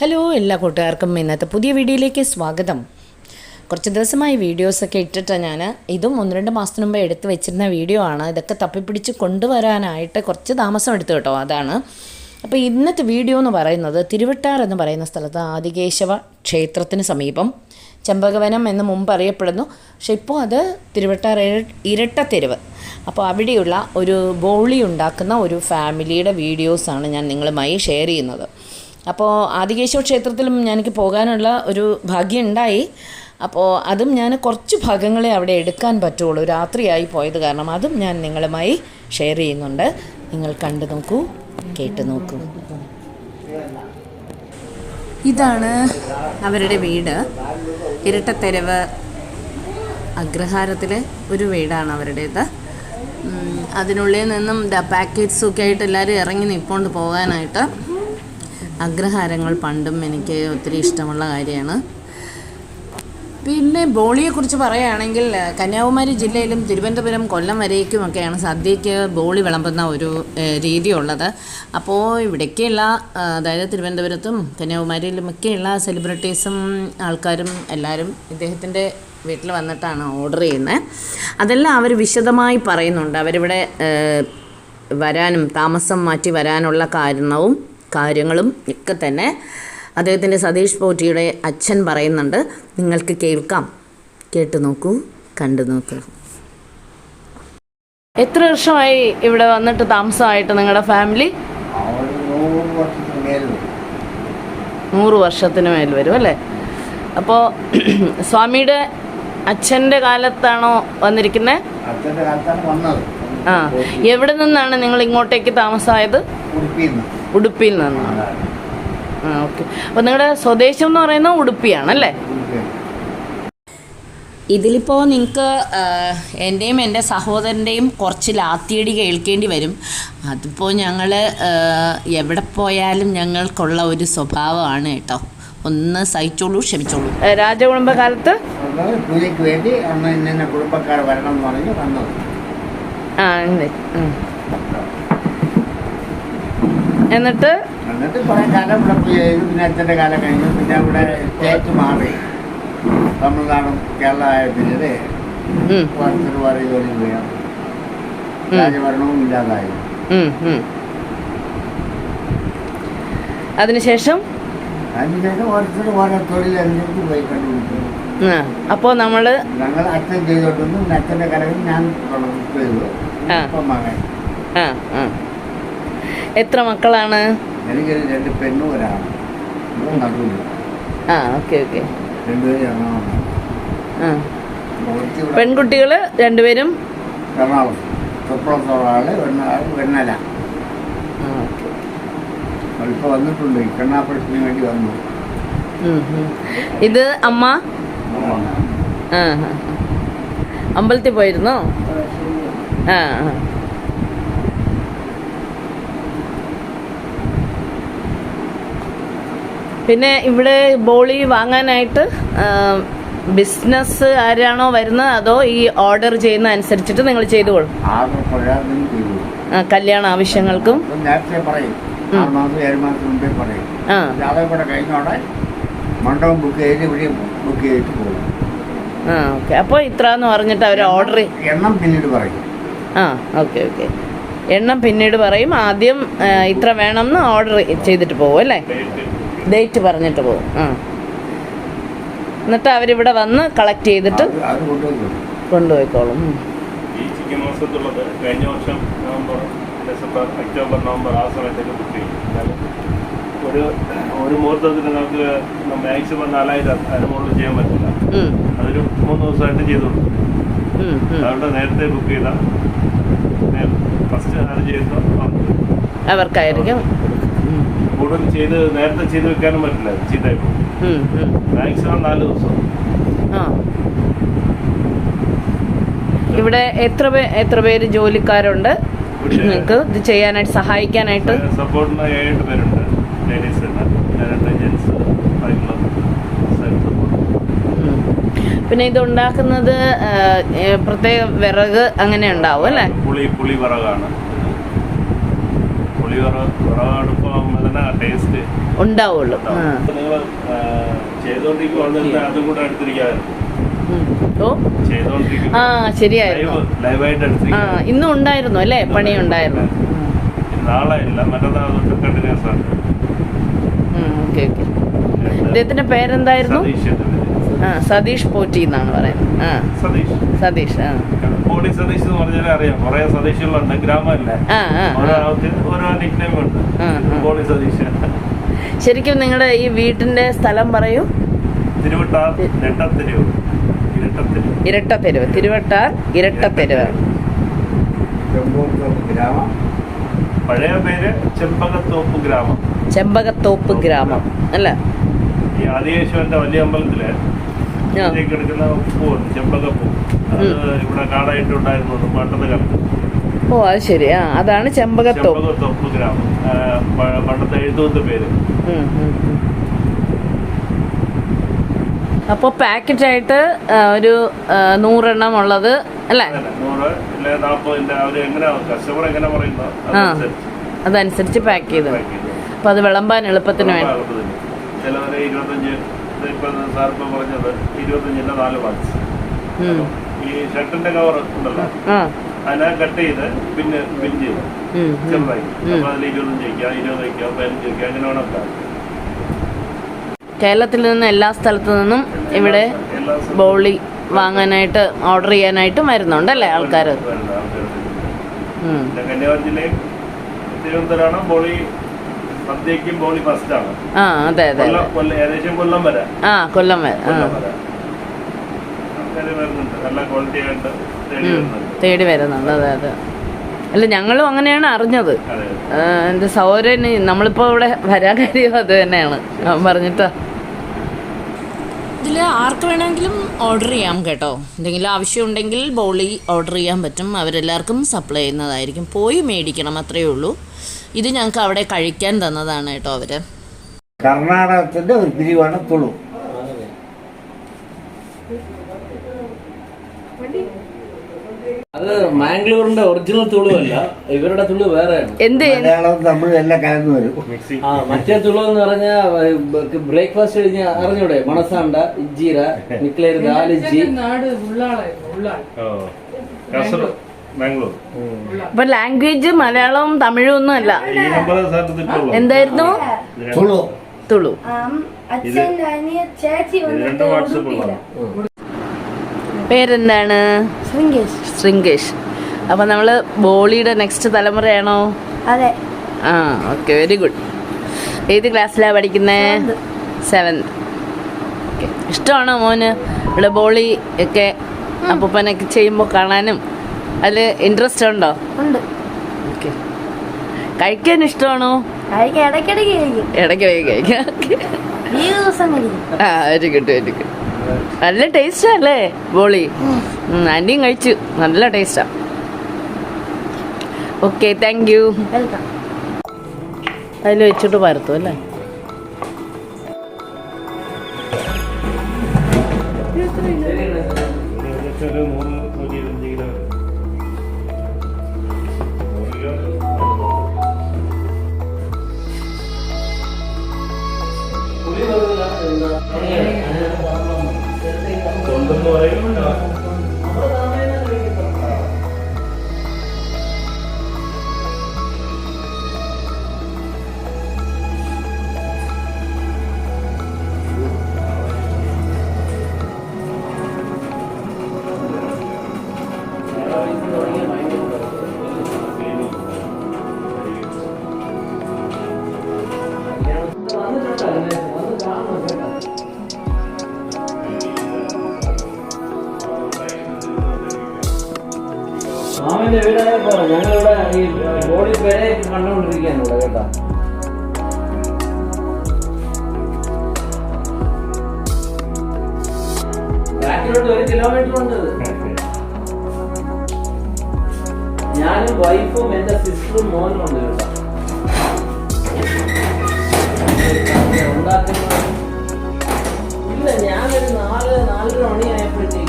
Hello എല്ലാ കൂട്ടുകാർക്കും ഇന്നത്തെ പുതിയ വീഡിയോയിലേക്ക് സ്വാഗതം. കുറച്ച് ദിവസമായി വീഡിയോസൊക്കെ ഇട്ടിട്ടാണ് ഞാൻ ഇതും ഒന്ന് രണ്ട് മാസത്തിന് മുമ്പ് എടുത്ത് വെച്ചിരുന്ന വീഡിയോ ആണ്. ഇതൊക്കെ തപ്പിപ്പിടിച്ച് കൊണ്ടുവരാനായിട്ട് കുറച്ച് താമസം എടുത്തു കേട്ടോ അതാണ്. അപ്പോൾ ഇന്നത്തെ വീഡിയോ എന്ന് പറയുന്നത് തിരുവട്ടാർ എന്ന് പറയുന്ന സ്ഥലത്ത് ആദികേശവ ക്ഷേത്രത്തിന് സമീപം ചെമ്പകവനം എന്ന് മുമ്പ് അറിയപ്പെടുന്നു. പക്ഷെ ഇപ്പോൾ അത് തിരുവട്ടാർ ഇരട്ട തെരുവ് അപ്പോൾ അവിടെയുള്ള ഒരു ബോളി ഉണ്ടാക്കുന്ന ഒരു ഫാമിലിയുടെ വീഡിയോസാണ് ഞാൻ നിങ്ങളുമായി ഷെയർ ചെയ്യുന്നത്. അപ്പോൾ ആദികേശവ ക്ഷേത്രത്തിലും എനിക്ക് പോകാനുള്ള ഒരു ഭാഗ്യം ഉണ്ടായി അപ്പോൾ അതും ഞാൻ കുറച്ച് ഭാഗങ്ങളെ അവിടെ എടുക്കാൻ പറ്റുള്ളൂ. രാത്രിയായി പോയത് കാരണം അതും ഞാൻ നിങ്ങളുമായി ഷെയർ ചെയ്യുന്നുണ്ട്. നിങ്ങൾ കണ്ടു നോക്കൂ കേട്ടു നോക്കൂ. ഇതാണ് അവരുടെ വീട്. ഇരട്ടത്തെരവ് അഗ്രഹാരത്തിലെ ഒരു വീടാണ് അവരുടേത്. അതിനുള്ളിൽ നിന്നും ദ പാക്കറ്റ്സും ഒക്കെ ആയിട്ട് എല്ലാവരും ഇറങ്ങി നിൽപ്പോണ്ട് പോകാനായിട്ട്. അഗ്രഹാരങ്ങൾ പണ്ടും എനിക്ക് ഒത്തിരി ഇഷ്ടമുള്ള കാര്യമാണ്. പിന്നെ ബോളിയെക്കുറിച്ച് പറയുകയാണെങ്കിൽ കന്യാകുമാരി ജില്ലയിലും തിരുവനന്തപുരം കൊല്ലം വരേക്കുമൊക്കെയാണ് സദ്യയ്ക്ക് ബോളി വിളമ്പുന്ന ഒരു രീതിയുള്ളത്. അപ്പോൾ ഇവിടേക്കുള്ള അതായത് തിരുവനന്തപുരത്തും കന്യാകുമാരിയിലും കന്യാകുമാരിയിലുമൊക്കെയുള്ള സെലിബ്രിറ്റീസും ആൾക്കാരും എല്ലാവരും ഇദ്ദേഹത്തിന്റെ വീട്ടിൽ വന്നിട്ടാണ് ഓർഡർ ചെയ്യുന്നത് അതെല്ലാം അവർ വിശദമായി പറയുന്നുണ്ട്. അവരിവിടെ വരാനും താമസം മാറ്റി വരാനുള്ള കാരണവും കാര്യങ്ങളും ഒക്കെ തന്നെ അദ്ദേഹത്തിന്റെ സതീഷ് പോറ്റിയുടെ അച്ഛൻ പറയുന്നുണ്ട്. നിങ്ങൾക്ക് കേൾക്കാം. കേട്ടു നോക്കൂ കണ്ടു നോക്കൂ. എത്ര വർഷമായി ഇവിടെ വന്നിട്ട് താമസമായിട്ട് നിങ്ങളുടെ ഫാമിലി? നൂറ് വർഷത്തിന് മേൽ വരും. അല്ലേ? അപ്പോൾ സ്വാമിയുടെ അച്ഛന്റെ കാലത്താണോ വന്നിരിക്കുന്നത് അച്ഛന്റെ കാലത്താണ് വന്നത്. ആ. എവിടെ നിന്നാണ് നിങ്ങൾ ഇങ്ങോട്ടേക്ക് താമസമായത് ഉടുപ്പിയിൽ നിന്ന്. നിന്നാണ് ആ ഓക്കെ. അപ്പോൾ നിങ്ങളുടെ സ്വദേശം എന്ന് പറയുന്നത് ഉടുപ്പിയാണല്ലേ. ഇതിലിപ്പോൾ നിങ്ങൾക്ക് എന്റെയും എന്റെ സഹോദരന്റെയും കുറച്ച് ലാത്തിയടി കേൾക്കേണ്ടി വരും. അതിപ്പോൾ ഞങ്ങൾ എവിടെ പോയാലും ഞങ്ങൾക്കുള്ള ഒരു സ്വഭാവമാണ് കേട്ടോ. ഒന്ന് സഹിച്ചോളൂ ക്ഷമിച്ചോളൂ. രാജകുടുംബകാലത്ത്? പൂജയ്ക്ക് വേണ്ടി അന്ന് ഇന്ന കുടുംബക്കാർ വരണം എന്ന് പറഞ്ഞ് വന്നത്. ആ എന്നിട്ട്? എന്നിട്ട് കുറേ കാലം ഇവിടെ പൂജ ചെയ്തു പിന്നെ അച്ഛന്റെ കാലം കഴിഞ്ഞു. പിന്നെ ഇവിടെ സ്റ്റേറ്റ് മാറി. തമിഴ്നാടും കേരള ആയ പിന്നീട് ഉം, ഓരോരുത്തർ വേറെ ജോലി ചെയ്യാം രാജഭരണവും ഇല്ലാതായി. ഉം, ഉം. അതിനുശേഷം? അതിനുശേഷം ഓരോരുത്തർ ഓരോ തൊഴിലനുസരിച്ച് പോയി അപ്പോൾ നമ്മൾ അച്ഛൻ ചെയ്തോണ്ടിരുന്നു. അച്ഛന്റെ ഞാൻ ചെയ്തു ആ. ആ എത്ര മക്കളാണ്? പെൺകുട്ടികൾ രണ്ട് പെണ്ണും ഒരാണ്. ആ ഓക്കെ ഓക്കെ. പെൺകുട്ടികൾ രണ്ടുപേരും. ഇത് അമ്മ. അമ്പലത്തിൽ പോയിരുന്നോ? ആ പിന്നെ ഇവിടെ ബോളി വാങ്ങാനായിട്ട് ബിസിനസ് ആരാണോ വരുന്നത് അതോ ഈ ഓർഡർ ചെയ്യുന്ന അനുസരിച്ചിട്ട് നിങ്ങൾ ചെയ്തു. ആ, കല്യാണ ആവശ്യങ്ങൾക്കും. നേരത്തെ പറയും. ആറ് മാസം ഏഴ് മാസം മുമ്പേ പറയും. കഴിഞ്ഞോടെ മണ്ഡപം ബുക്ക് ചെയ്ത് ഇവിടെ പോകും. ആ ഓക്കെ. അപ്പോൾ ഇത്ര എന്ന് പറഞ്ഞിട്ട് അവർ ഓർഡർ എണ്ണം പിന്നീട് പറയും. ആ ഓക്കെ ഓക്കെ. എണ്ണം പിന്നീട് പറയും. ആദ്യം ഇത്ര വേണമെന്ന് ഓർഡർ ചെയ്തിട്ട് പോകും അല്ലേ? ഡേറ്റ് പറഞ്ഞിട്ട് പോകും. ആ. എന്നിട്ട് അവരിവിടെ വന്ന് കളക്ട് ചെയ്തിട്ട് കൊണ്ടുപോയിക്കോളും. ഈ ചിക്കൻ മാസത്തുള്ളത് കഴിഞ്ഞ വർഷം നവംബർ ഡിസംബർ ഒക്ടോബർ നവംബർ ആ സമയത്തൊക്കെ ബുക്ക് ചെയ്യും. ഒരു ഒരു മുഹൂർത്തത്തിന് നമുക്ക് മാക്സിമം നാലായിരം അതിന് മുകളിൽ ചെയ്യാൻ പറ്റില്ല. അതൊരു മൂന്ന് ദിവസമായിട്ട് ചെയ്തു. അതുകൊണ്ട് നേരത്തെ ബുക്ക് ചെയ്ത ഫസ്റ്റ് ആര് അവർക്കായിരിക്കും. കൂടുതൽ ചെയ്ത് നേരത്തെ ചെയ്ത് വെക്കാനും പറ്റില്ല ചീത്തായി. മാക്സിമം നാല് ദിവസം. ഇവിടെ എത്ര പേ എത്ര പേര് ജോലിക്കാരുണ്ട്? നിങ്ങൾക്ക് ഇത് ചെയ്യാനായിട്ട് സഹായിക്കാനായിട്ട്? സപ്പോർട്ടിന് ഏഴ് പേരുണ്ട്. ലേഡീസ് ഉണ്ട് രണ്ട് ജെൻസ് ആയിട്ടുള്ള സൈഡ് സപ്പോർട്ട് പിന്നെ ഇത് ഉണ്ടാക്കുന്നത് പ്രത്യേക വിറക് അങ്ങനെ ഉണ്ടാവും അല്ലേ? പുളി പുളി വിറകാണ്. പുളി ടേസ്റ്റ് ഉണ്ടാവുള്ളൂ. നിങ്ങൾ അതും കൂടെ ആ ശരിയായിരുന്നു ലൈവായിട്ട് ആ ഇന്നും ഉണ്ടായിരുന്നു അല്ലേ? പണി ഉണ്ടായിരുന്നു നാളെ ഇല്ല. മറ്റന്നാൾ കണ്ടിന്യൂസ് ആണ്. Okay okay. അദ്ദേഹത്തിന്റെ പേരെന്തായിരുന്നു? സതീഷ് ആ സതീഷ് പോറ്റി എന്നാണ് പറയുന്നത്. ആ. സതീഷ്. സതീഷ് ആ. പോളി സതീഷ് എന്ന് പറഞ്ഞാൽ അറിയാം. കുറെ സതീഷുകളുണ്ട്. ഗ്രാമമല്ലേ? ഓരോ നിക്നെയിം ഉണ്ട്. പോളി സതീഷ്. ശരിക്കും നിങ്ങളുടെ ഈ വീട്ടിന്റെ സ്ഥലം പറയൂ. തിരുവട്ടാർ ഇരട്ടത്തിരിവ് ഇരട്ടത്തെരുവ് തിരുവട്ടാർ ഇരട്ടത്തെരുവ് പഴയ പേര് ചെമ്പകത്തോപ്പ് ഗ്രാമം. ചെമ്പകത്തോപ്പ് ഗ്രാമം അല്ല? ഈ ആദിയേശ്വരന്റെ വലിയ അമ്പലത്തിൽ ആ. ഇതിലേക്ക് എടുക്കുന്ന പൂവുണ്ട് ചെമ്പകപ്പൂ. അത് ഇവിടെ കാടായിട്ടുണ്ടായിരുന്നു പണ്ടത്തെ കാലത്ത്. ഓ അത് ശരി. ആ അതാണ് ചെമ്പകത്തോപ്പ്. ചെമ്പകത്തോപ്പ് ഗ്രാമം. പണ്ടത്തെ പേര്. അപ്പോൾ പാക്കറ്റായിട്ട് ഒരു നൂറെണ്ണം ഉള്ളത് അല്ലേ? അതനുസരിച്ച്. പാക്ക് ചെയ്ത്. അപ്പോൾ അത് വിളമ്പാൻ എളുപ്പത്തിന് വേണ്ടി. എളുപ്പത്തിന്. ചിലവര് ഇരുപത്തഞ്ച് ഇപ്പൊ സാർ ഇപ്പൊ പറഞ്ഞത് ഇരുപത്തഞ്ചിന്റെ നാല്. ഈ ഷർട്ടിന്റെ കവർ ഉണ്ടല്ലോ? ആ. അതിനെ കട്ട് ചെയ്ത് പിന്നെ പിൻ ചെയ്ത് ഉം, ഉം. ചെറുതായി. ഉം. അപ്പൊ അതിൽ ഇരുപത്തഞ്ച് വയ്ക്കാം ഇരുപത് വയ്ക്കാം പതിനഞ്ച് വയ്ക്കാം അങ്ങനെ വേണം കേരളത്തിൽ നിന്ന് എല്ലാ സ്ഥലത്തു നിന്നും ഇവിടെ ബോളി വാങ്ങാനായിട്ട് ഓർഡർ ചെയ്യാനായിട്ടും വരുന്നുണ്ട് അല്ലേ ആൾക്കാർ കന്യാകുമാരി ജില്ലയും തിരുവനന്തപുരമാണ് ബോളി ആ അതെ അതെ ആ കൊല്ലം വരെ കൊല്ലം വരെ. ആൾക്കാര് വരുന്നുണ്ട്. നല്ല ക്വാളിറ്റി ആയിട്ട് തേടി വരുന്നുണ്ട്. അതെ അതെ. അല്ല ഞങ്ങളും അങ്ങനെയാണ് അറിഞ്ഞത്. എന്റെ സൗരന് നമ്മളിപ്പോൾ ഇവിടെ വരാൻ കാര്യം അത് തന്നെയാണ്. പറഞ്ഞിട്ടാ. ഇതിൽ ആർക്ക് വേണമെങ്കിലും ഓർഡർ ചെയ്യാം കേട്ടോ. എന്തെങ്കിലും ആവശ്യമുണ്ടെങ്കിൽ ബോളി ഓർഡർ ചെയ്യാൻ പറ്റും. അവരെല്ലാവർക്കും സപ്ലൈ ചെയ്യുന്നതായിരിക്കും. പോയി മേടിക്കണം അത്രയേ ഉള്ളൂ. ഇത് ഞങ്ങൾക്ക് അവിടെ കഴിക്കാൻ തന്നതാണ് കേട്ടോ അവർ കർണാടകത്തിന്റെ ഒരു പിരിവാണ് തുളു. അത് മാംഗ്ലൂരിന്റെ ഒറിജിനൽ തുളു അല്ല ഇവരുടെ തുളു വേറെയാണ്. എന്ത്? മലയാളവും തമിഴും എല്ലാം കലർന്നു വരും. ആ മറ്റേ തുളു എന്ന് പറഞ്ഞാൽ ബ്രേക്ക്ഫാസ്റ്റ് കഴിഞ്ഞ അറിഞ്ഞൂടെ? മണസാണ്ട ഇജ്ജീര നിക്ലേര് ഓ കാസർഗോഡ് ബാംഗ്ലൂർ ഇപ്പൊ ലാംഗ്വേജ് മലയാളവും തമിഴും ഒന്നും അല്ല. എന്തായിരുന്നു? തുളു. തുളു. പേരെന്താണ്? ശൃംഗേഷ്. അപ്പൊ നമ്മൾ ബോളിയുടെ നെക്സ്റ്റ് തലമുറയാണോ? അതെ. ആ ഓക്കെ വെരി ഗുഡ് ഏത് ക്ലാസ്സിലാണ് പഠിക്കുന്നത് സെവൻത് ഓക്കെ ഇഷ്ടമാണോ മോന്? ഇവിടെ ബോളി ഒക്കെ അപ്പൂപ്പനൊക്കെ ചെയ്യുമ്പോൾ കാണാനും? അതിൽ ഇൻട്രസ്റ്റ് ഉണ്ടോ? ഉണ്ട്. ഓക്കെ കഴിക്കാൻ ഇഷ്ടമാണോ? ഇടയ്ക്കിടയ്ക്ക് കഴിക്കും. ആ നല്ല ടേസ്റ്റാ അല്ലേ? ബോളി. ആന്റിയും കഴിച്ചു. നല്ല ടേസ്റ്റാ ഓക്കെ താങ്ക് യു അതിൽ വെച്ചിട്ട് പരത്തും അല്ലേ? വീടായപ്പോ ഞങ്ങളിവിടെ ഈ ബോഡി പേരെ കണ്ടുകൊണ്ടിരിക്കുകയാണ് ഇവിടെ കേട്ടോ ബാക്കിലോട്ട് ഒരു കിലോമീറ്റർ ഉണ്ട്. ഞാനും വൈഫും എന്റെ സിസ്റ്ററും മോനും ഉണ്ട് കേട്ടോ ഉണ്ടാക്കുന്നത് ഇല്ല ഞാനൊരു നാല് നാലര മണിയായപ്പോഴത്തേക്ക്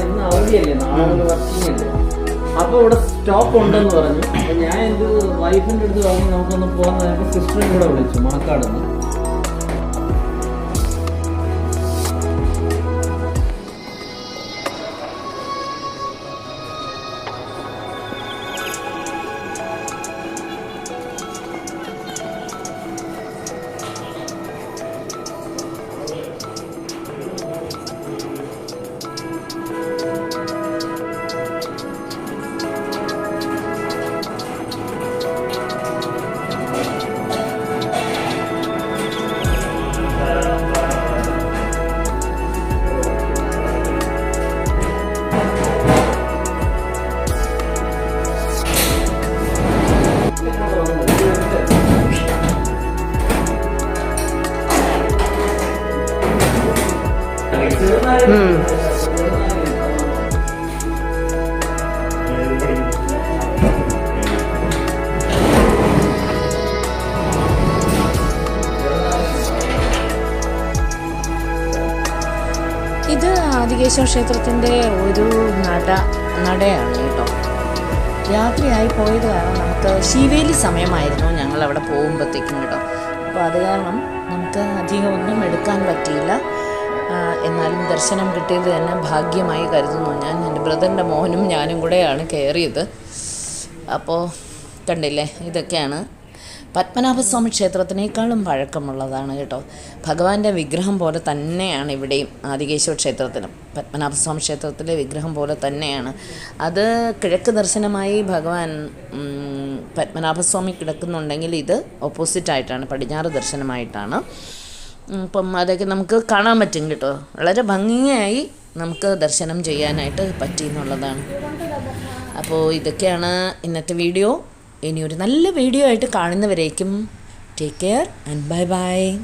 ഇന്ന് അവധിയല്ലേ നാളെ വർക്കിംഗ് അല്ലേ അപ്പൊ ഇവിടെ സ്റ്റോപ്പ് ഉണ്ടെന്ന് പറഞ്ഞു ഞാൻ എന്റെ വൈഫിന്റെ അടുത്ത് പറഞ്ഞു നമുക്കൊന്ന് പോകാൻ സിസ്റ്ററും കൂടെ വിളിച്ചു മണക്കാട് ഇത് ആദികേശ്വര ക്ഷേത്രത്തിന്റെ ഒരു നട നടയാണ് കേട്ടോ. രാത്രിയായി പോയത് കാരണം നമുക്ക് ശിവേലി സമയമായിരുന്നു ഞങ്ങൾ അവിടെ പോകുമ്പോഴത്തേക്കും കേട്ടോ. അപ്പോൾ അത് കാരണം നമുക്ക് അധികം ഒന്നും എടുക്കാൻ പറ്റിയില്ല. എന്നാലും ദർശനം കിട്ടിയത് തന്നെ ഭാഗ്യമായി കരുതുന്നു. ഞാൻ എന്റെ ബ്രദറിന്റെ മോനും ഞാനും കൂടെയാണ് കയറിയത്. അപ്പോൾ കണ്ടില്ലേ ഇതൊക്കെയാണ്. പത്മനാഭസ്വാമി ക്ഷേത്രത്തിനേക്കാളും പഴക്കമുള്ളതാണ് കേട്ടോ. ഭഗവാന്റെ വിഗ്രഹം പോലെ തന്നെയാണ് ഇവിടെയും ആദികേശ്വര ക്ഷേത്രത്തിലും. പത്മനാഭസ്വാമി ക്ഷേത്രത്തിലെ വിഗ്രഹം പോലെ തന്നെയാണ്. അത് കിഴക്ക് ദർശനമായി ഭഗവാൻ പത്മനാഭസ്വാമി കിടക്കുന്നുണ്ടെങ്കിൽ ഇത് ഓപ്പോസിറ്റായിട്ടാണ് പടിഞ്ഞാറ് ദർശനമായിട്ടാണ്. അപ്പം അതൊക്കെ നമുക്ക് കാണാൻ പറ്റും കേട്ടോ. വളരെ ഭംഗിയായി നമുക്ക് ദർശനം ചെയ്യാനായിട്ട് പറ്റി എന്നുള്ളതാണ്. അപ്പോൾ ഇതൊക്കെയാണ് ഇന്നത്തെ വീഡിയോ. ഇനി ഒരു നല്ല വീഡിയോ ആയിട്ട് കാണുന്നവരേക്കും. Take care and bye bye